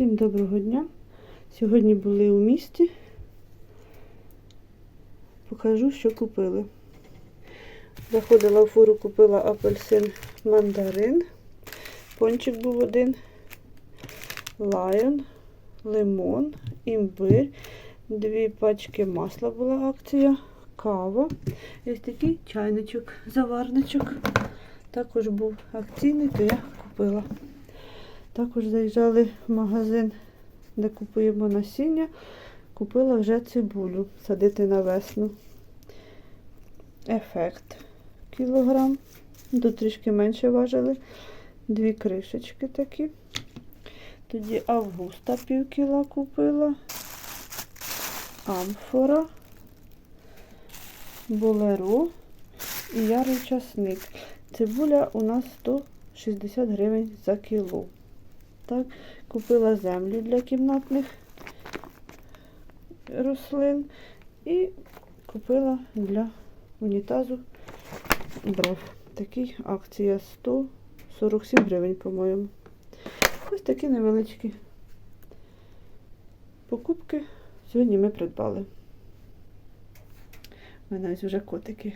Всім доброго дня. Сьогодні були у місті. Покажу, що купили. Заходила в фуру, купила апельсин мандарин. Пончик був один, лайон, лимон, імбир, дві пачки масла була акція, кава. Ось такий чайничок, заварничок. Також був акційний, то я купила. Також заїжджали в магазин, де купуємо насіння. Купила вже цибулю садити на весну. Ефект кілограм. Тут трішки менше важили. Дві кришечки такі. Тоді августа пів кіла купила. Амфора, болеро і ярий часник. Цибуля у нас 160 гривень за кіло. Так, купила землю для кімнатних рослин і купила для унітазу дров. Такий акція 147 гривень, по-моєму. Ось такі невеличкі покупки сьогодні ми придбали. У мене ось вже котики.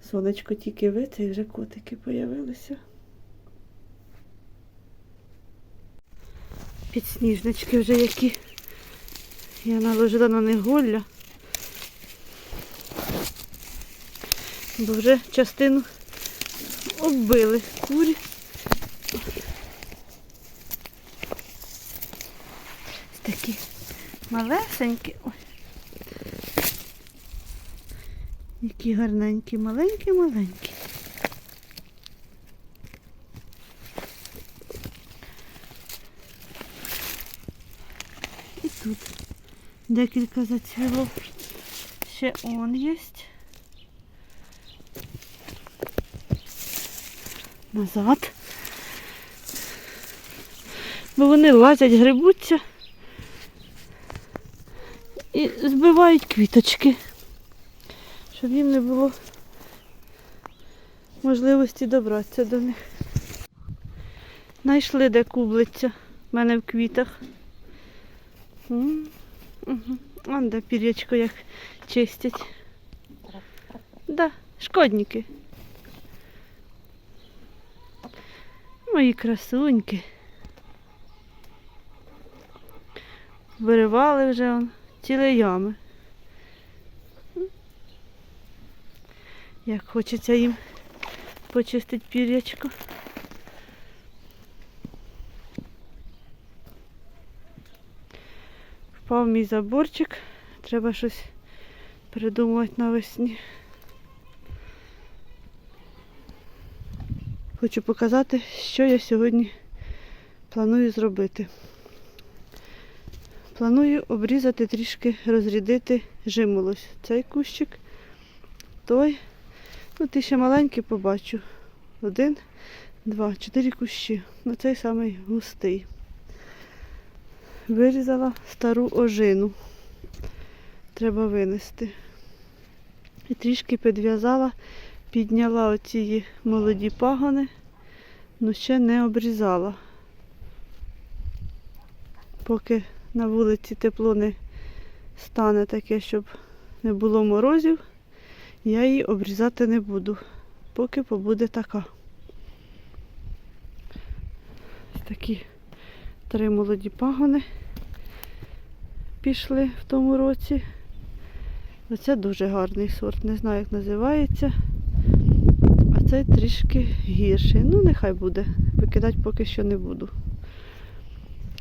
Сонечко тільки вийде і вже котики появилися. Підсніжнички вже які. Я наложила на них голля. Бо вже частину оббили курі. Такі малесенькі. Ой. Які гарненькі, маленькі-маленькі. Тут декілька зацвіло. Ще он є. Назад. Бо вони лазять, грибуться і збивають квіточки, щоб їм не було можливості добратися до них. Знайшли, де кублиця в мене в квітах. Вон де пір'ячко як чистять. Да, шкодники. Мої красуньки. Виривали вже он цілі ями. Як хочеться їм почистити пір'ячко. Впав мій заборчик. Треба щось придумувати навесні. Хочу показати, що я сьогодні планую зробити. Планую обрізати трішки, розрядити жимолось. Цей кущик, той. Ну, ти ще маленький побачу. Один, два, чотири кущі. Ну, цей самий густий. Вирізала стару ожину. Треба винести. І трішки підв'язала, підняла оці молоді пагони, але ще не обрізала. Поки на вулиці тепло не стане таке, щоб не було морозів, я її обрізати не буду, поки побуде така. Такі три молоді пагони пішли в тому році. Оце дуже гарний сорт, не знаю, як називається. А цей трішки гірший. Ну, нехай буде. Викидати поки що не буду.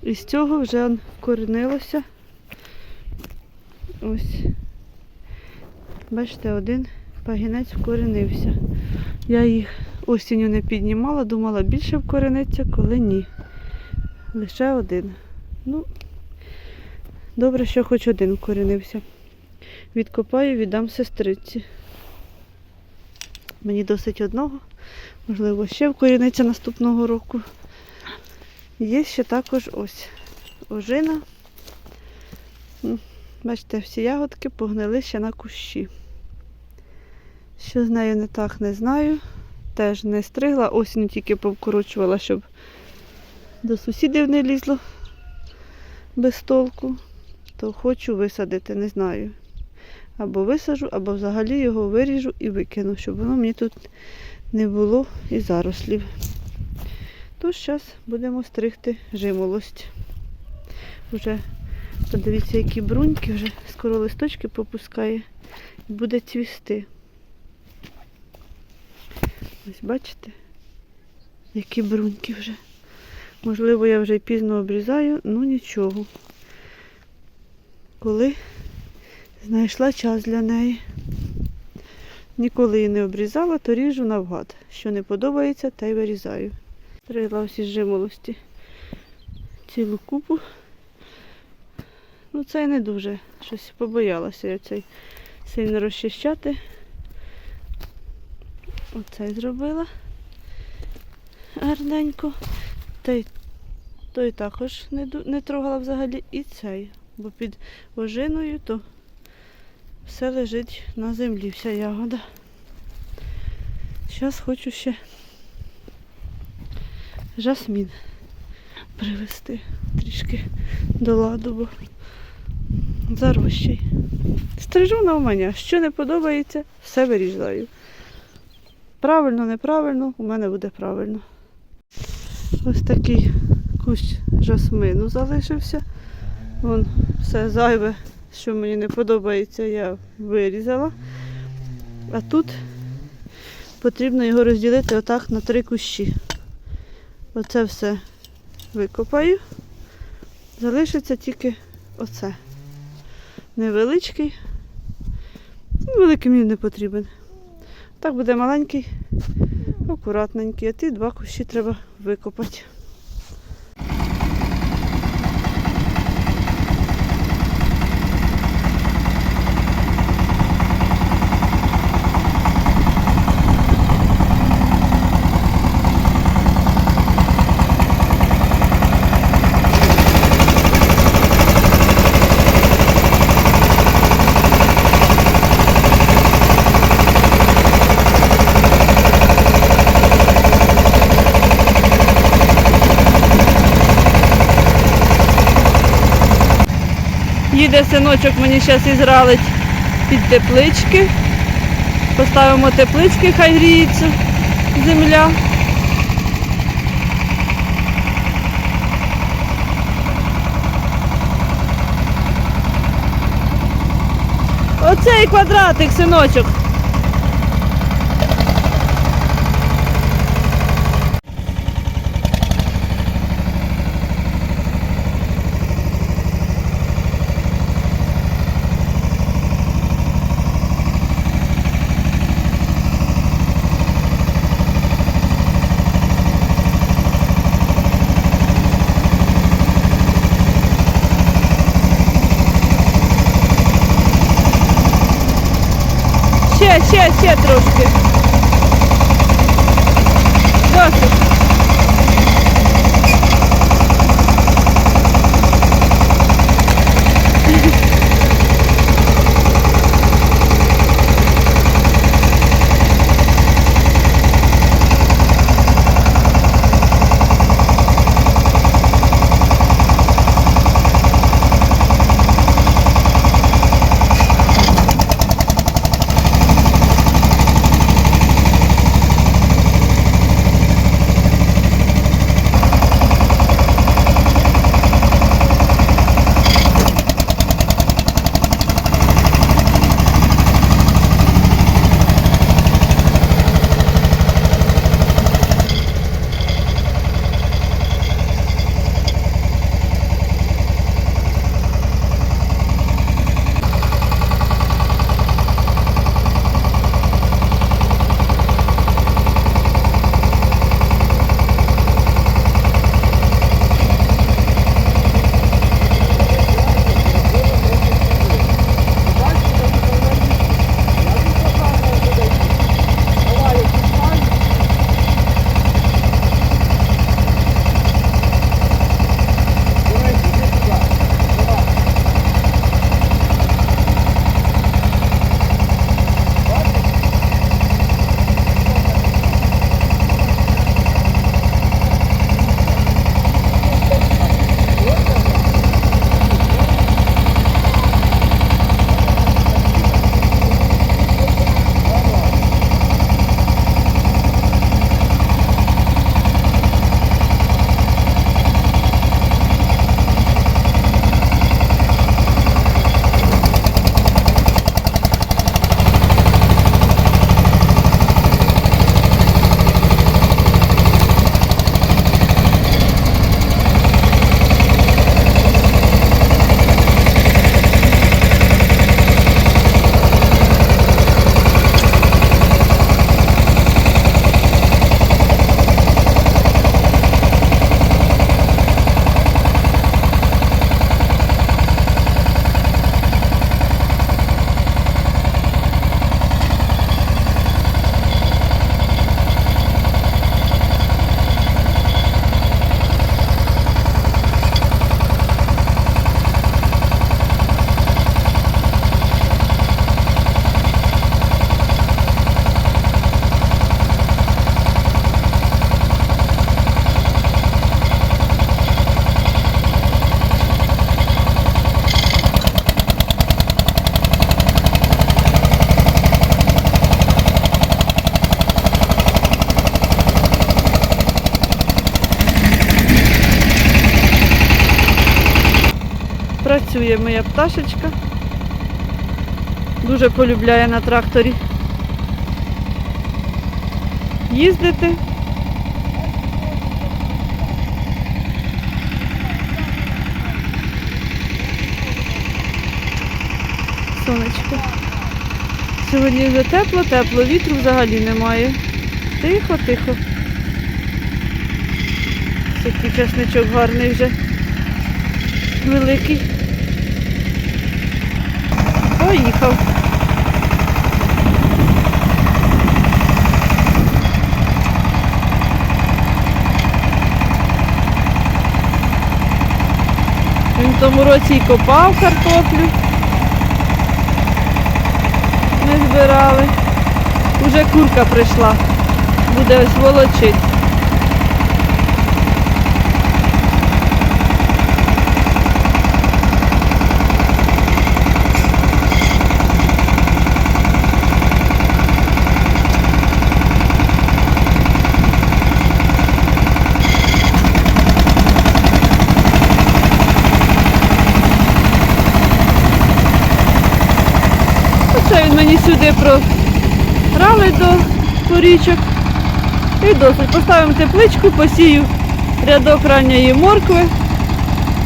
І з цього вже вкоренилося. Ось. Бачите, один пагінець вкоренився. Я їх осінню не піднімала, думала більше вкорениться, коли ні. Лише один. Ну, добре, що хоч один вкоренився. Відкопаю, віддам сестриці. Мені досить одного. Можливо, ще вкоріниться наступного року. Є ще також ось ожина. Бачите, всі ягодки погнили ще на кущі. Що з нею не так, не знаю. Теж не стригла, осінь тільки повкорочувала, щоб до сусідів не лізло без толку, то хочу висадити, не знаю. Або висаджу, або взагалі його виріжу і викину, щоб воно мені тут не було і зарослів. Тож зараз будемо стригти жимолость. Уже подивіться, які бруньки, вже скоро листочки попускає і буде цвісти. Ось бачите, які бруньки вже. Можливо, я вже й пізно обрізаю, ну нічого. Коли знайшла час для неї. Ніколи її не обрізала, то ріжу навгад. Що не подобається, та й вирізаю. Стригла всі жимолості. Цілу купу. Ну, це не дуже. Щось побоялася я цей сильно розчищати. Оцей зробила гарненько. Той, той також не, не трогала взагалі і цей, бо під ожиною то все лежить на землі, вся ягода. Зараз хочу ще жасмін привезти трішки до ладу, бо зарощий. Стрижу навмання. Що не подобається, все вирізаю. Правильно, неправильно, у мене буде правильно. Ось такий кущ жасмину залишився. Вон все зайве, що мені не подобається, я вирізала. А тут потрібно його розділити отак на три кущі. Оце все викопаю. Залишиться тільки оце. Невеличкий. Ну, Великий мені не потрібен. Так буде маленький, акуратненький, а ті два кущі треба викопати. Їде синочок мені зараз ізралить під теплички. Поставимо теплички, хай гріється земля. Оцей квадратик, синочок. Ще, трошки. Дуже полюбляє на тракторі їздити. Сонечко. Сьогодні вже тепло, тепло, вітру взагалі немає. Тихо, тихо. Ось Який часничок гарний вже. Великий. Поїхав. В тому році і копав картоплю. Ми збирали. Уже курка прийшла. Буде ось волочить. Оце він мені сюди програли до порічок. І досить. Поставимо тепличку, посію рядок ранньої моркви,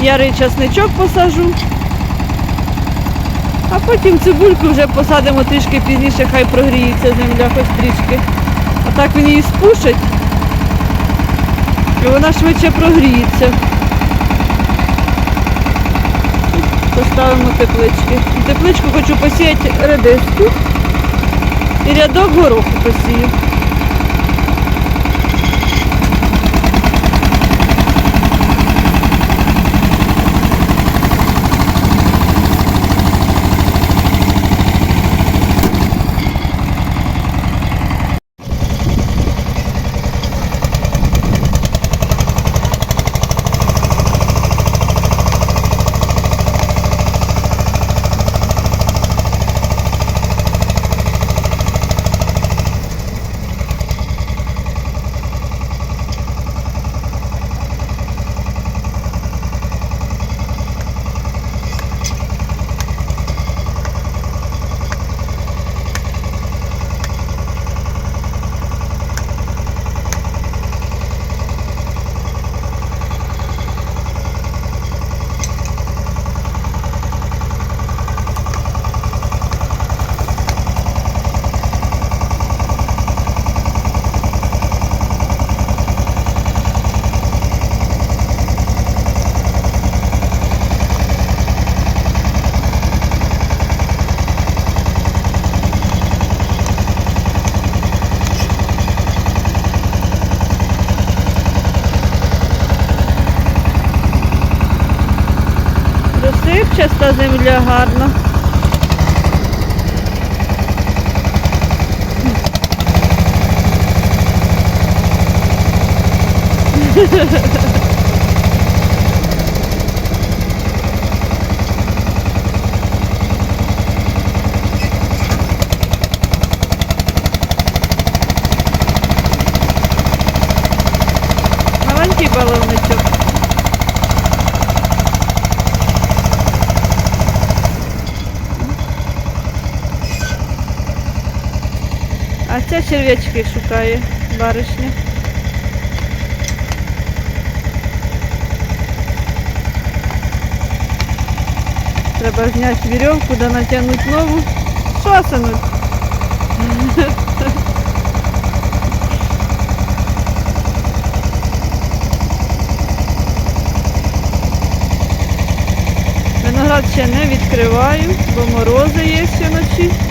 ярий часничок посажу. А потім цибульку вже посадимо трішки пізніше, хай прогріється земля хоч трішки. А так він її спушить. І вона швидше прогріється. Поставимо теплички. Тепличку хочу посіяти редиску і рядок гороху посію. Розсипчаста земля гарна. Маленький черв'ячки шукає баришня. Треба зняти вірьовку да натягнути нову. Що, синуть? Виноград ще не відкриваю, бо морози є ще вночі.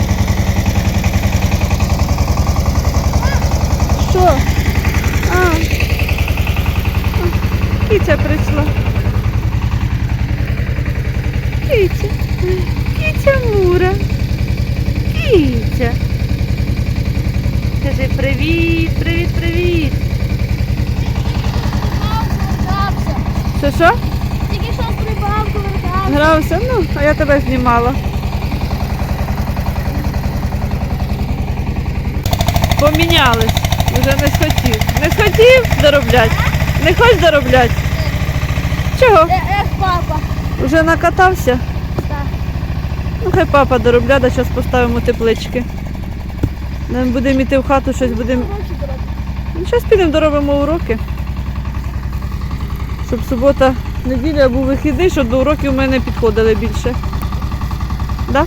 Що? А. Кіця прийшла. Кіця. Кіця Мура. Кіця. Кажи привіт, привіт, привіт. Що що? Тільки що з рибалку вертався. Грався? Ну, а я тебе знімала. Помінялись. Вже не схотів. Не схотів заробляти? Не хочеш заробляти? Чого? Е, ех, папа. Уже накатався? Так. Ну, хай папа доробляє, зараз поставимо теплички. Нам будемо йти в хату, щось будемо. Ну, зараз підемо доробимо уроки. Щоб субота, неділя був вихідний, щоб до уроків в мене підходили більше. Да?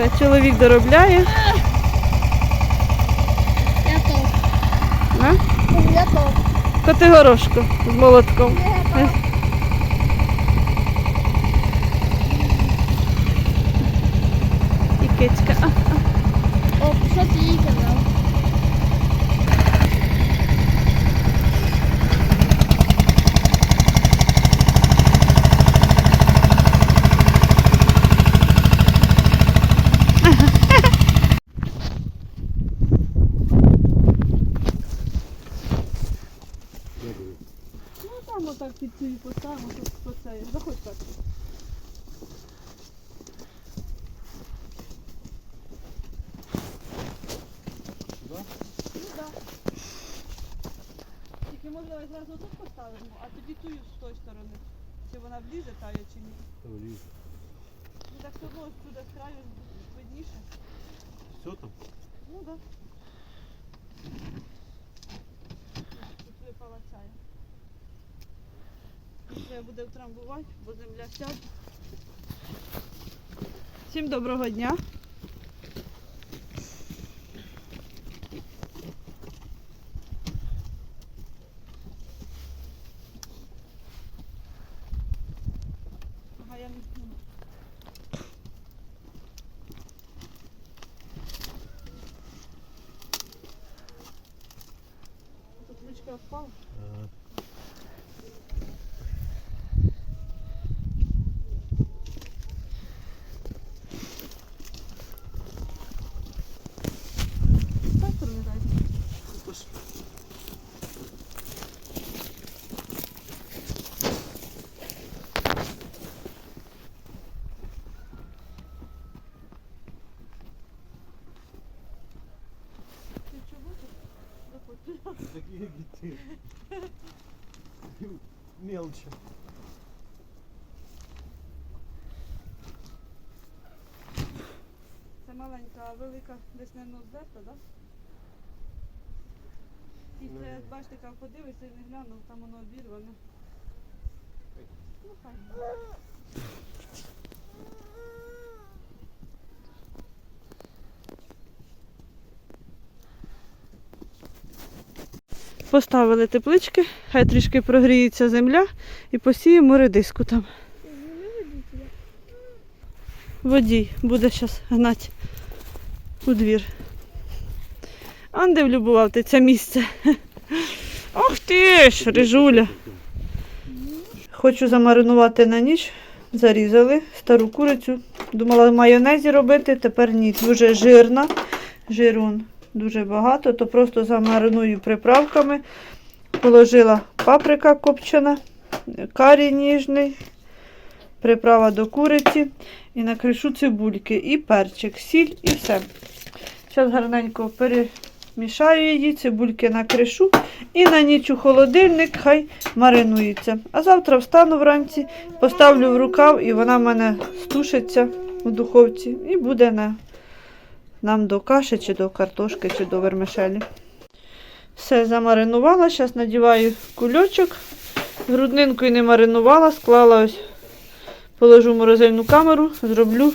Все, чоловік доробляє. Я то. А? Я то. Котигорошко з молотком. І кицька. А, О, що ти їй казав? Ну там отак під цією поставимо, тут хто це. Заходь так. Ну так. Тільки може одразу тут поставимо, а тоді тую з тої сторони. Чи вона влізе тая чи ні? Ну так все одно сюди з краю видніше. Все там? Ну так. Да. Тут випала. Тут Треба буде втрамбувати, бо земля сяде. Всім доброго дня. 몇 번? 아. Маленька, а велика десь не здерта, так? Да? Після, як бачите, як подивишся і не глянув, там воно обірване. Ну, хай. Поставили теплички, хай трішки прогріється земля і посіємо редиску там. Водій буде зараз гнати у двір. Анде влюбував ти це місце. Ох ти ж, рижуля. Хочу замаринувати на ніч. Зарізали стару курицю. Думала в майонезі робити, тепер ні. Дуже жирна. Жирун дуже багато, то просто замариную приправками. Положила паприка копчена, карі ніжний, приправа до куриці і накришу цибульки, і перчик, сіль і все. Зараз гарненько перемішаю її, цибульки накришу і на ніч у холодильник хай маринується. А завтра встану вранці, поставлю в рукав і вона в мене стушиться у духовці і буде на, нам до каші, чи до картошки, чи до вермишелі. Все замаринувала, зараз надіваю кульочок. Груднинкою не маринувала, склала ось Положу в морозильну камеру, зроблю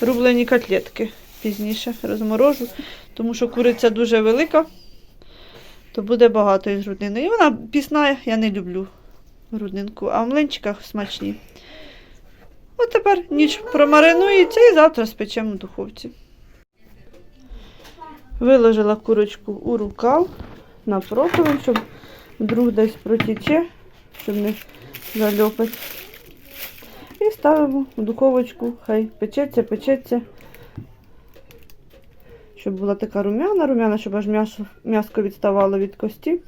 рублені котлетки. Пізніше розморожу, тому що куриця дуже велика, то буде багато із груднини. І вона пісна, я не люблю груднинку, а в млинчиках смачні. От тепер ніч промаринується і завтра спечемо в духовці. Виложила курочку у рукав на противень, щоб вдруг десь протіче, щоб не зальопать. І ставимо в духовочку, хай печеться, печеться. Щоб була така рум'яна, рум'яна, щоб аж м'ясо, м'яско відставало від кості.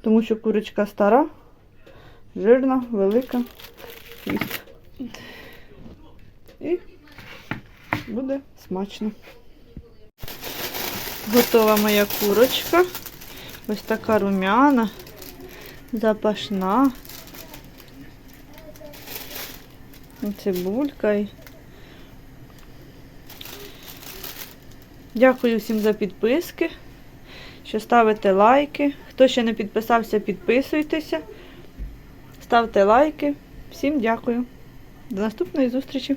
Тому що курочка стара, жирна, велика. І буде смачно. Готова моя курочка. Ось така румяна, запашна. Цибулька. і- Дякую всім за підписки, що ставите лайки. Хто ще не підписався, підписуйтеся. Ставте лайки. Всім дякую. До наступної зустрічі!